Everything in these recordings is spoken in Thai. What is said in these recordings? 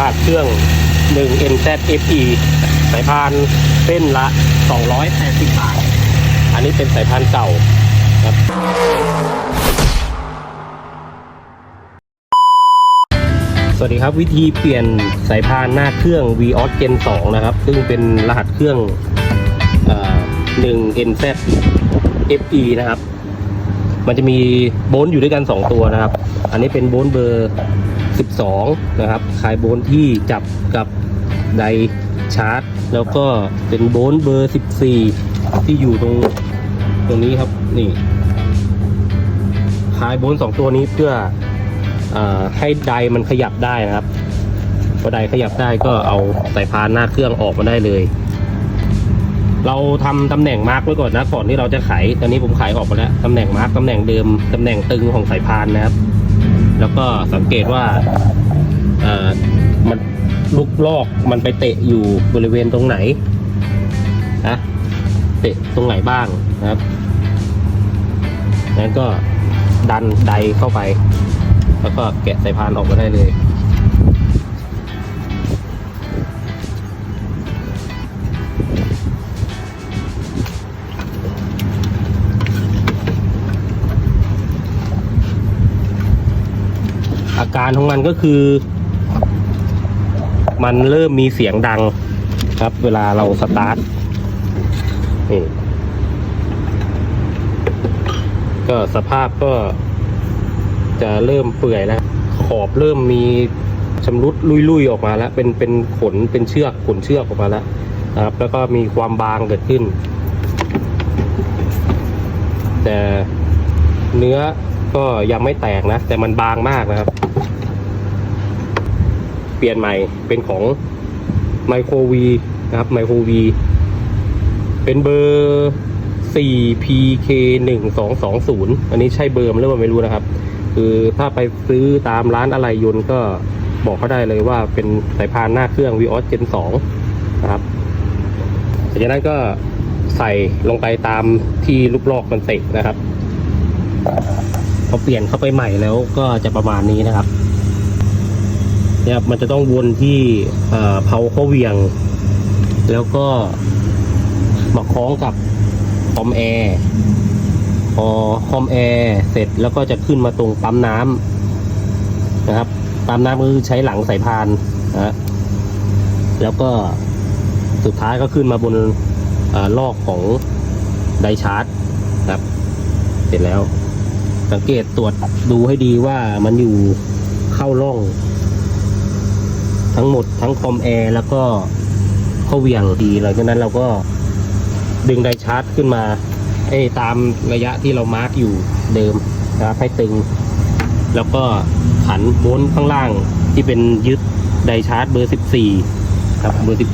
ลาดเครื่อง 1 NZ FE สายพานเส้นละ 280 บาท อันนี้เป็นสายพานเก่าครับสวัสดีครับวิธีเปลี่ยนสายพานหน้าเครื่อง v o s Gen 2 นะครับ ซึ่งเป็นรหัสเครื่อง1 NZ FE นะครับ มันจะมีโบนอยู่ด้วยกัน 2 ตัวนะครับ อันนี้เป็นโบนเบอร์ 12 นะครับคลายโบนที่จับกับไดชาร์จ แล้วก็เป็นโบนเบอร์ 14 ที่อยู่ตรงตรงนี้ครับนี่คลายโบนสองตัวนี้เพื่ออให้ไดมันขยับได้นะครับพอไดขยับได้ก็เอาสายพานหน้าเครื่องออกมาได้เลย เราทำตำแหน่งมาร์กไว้ก่อนนะก่อนที่เราจะไขตอนนี้ผมไขออกมาแล้วตำแหน่งมาร์กตำแหน่งเดิมตำแหน่งตึงของสายพานนะครับ แล้วก็สังเกตว่ามันลูกลอกมันไปเตะอยู่บริเวณตรงไหนนะเตะตรงไหนบ้างนะครับนั้นก็ดันไดเข้าไป แล้วก็แกะสายพานออกมาได้เลย การของมันก็คือ มันเริ่มมีเสียงดังครับ เวลาเราสตาร์ทนี่ก็สภาพก็จะเริ่มเปื่อยแล้ว ขอบเริ่มมีชำรุดลุยๆออกมาแล้ว เป็นเป็นขนเป็นเชือกขนเชือกออกมาแล้วนะครับ แล้วก็มีความบางเกิดขึ้น แต่เนื้อ ก็ยังไม่แตกนะ แต่มันบางมากนะครับ เปลี่ยนใหม่เป็นของไมโครวีนะครับไมโครวีเป็นเบอร์ 4PK 1 2 2 0 อันนี้ใช่เบอร์มหรือเปล่าไม่รู้นะครับ คือถ้าไปซื้อตามร้านอะไรยนต์ก็บอกเขาได้เลยว่าเป็นสายพานหน้าเครื่อง Vios Gen 2 นะครับจากนั้นก็ใส่ลงไปตามที่ลูกลอกมันเตะนะครับ พอเปลี่ยนเข้าไปใหม่แล้วก็จะประมาณนี้นะครับเนี่ยมันจะต้องวนที่เอ่อเพาเข้าเวียง แล้วก็มาคล้องกับคอมแอร์พอคอมแอร์เสร็จแล้วก็จะขึ้นมาตรงปั๊มน้ำนะครับปั๊มน้ำก็คือใช้หลังสายพานนะฮะแล้วก็สุดท้ายก็ขึ้นมาบนอลอกของไดชาร์จครับ เสร็จแล้ว สังเกตตรวจดูให้ดีว่ามันอยู่เข้าร่อง ทั้งหมดทั้งคอมแอร์แล้วก็เข้าเวียงดีหลังจากนั้นเราก็ดึงไดชาร์จขึ้นมาเอ้ตามระยะที่เรามาร์กอยู่เดิมนะครับให้ตึง แล้วก็ขันโวนข้างล่างที่เป็นยึดไดชาร์จเบอร์ 14 ครับเบอร์ 14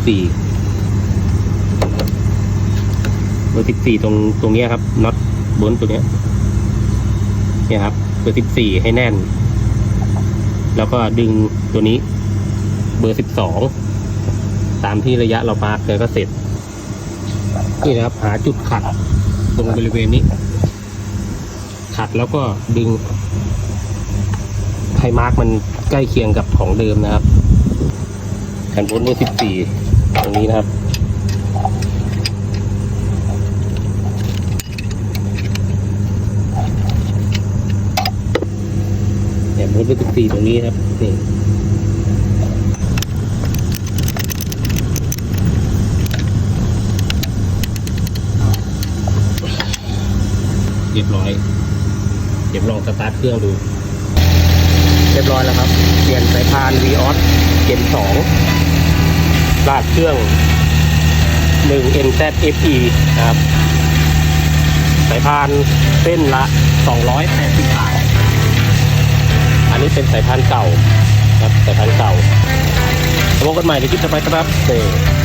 เบอร์ 14 ตรงตรงนี้ครับน็อตโวนตัวเนี้ย เนี่ยครับ เบอร์14ให้แน่น แล้วก็ดึงตัวนี้ เบอร์สิบสองตามที่ระยะเรามาร์กเลยก็เสร็จ นี่นะครับ หาจุดขัดตรงบริเวณนี้ ขัดแล้วก็ดึงให้มาร์กมันใกล้เคียงกับของเดิมนะครับแผ่นบนเบอร์สิบสี่ตรงนี้นะครับ แผ่นบนเบอร์ สีตรงนี้ครับนี่เรียบร้อย เดี๋ยวลองสตาร์ทเครื่องดู เรียบร้อยแล้วครับ เปลี่ยนสายพาน v ีออสเจนสองลาดเครื่อง 1 NZ FE นะครับ สายพานเส้นละ 280บาท เป็นสายพันธุ์เก่าครับสายพันธุ์เก่าพบกันใหม่ในคลิปต่อไปครับเ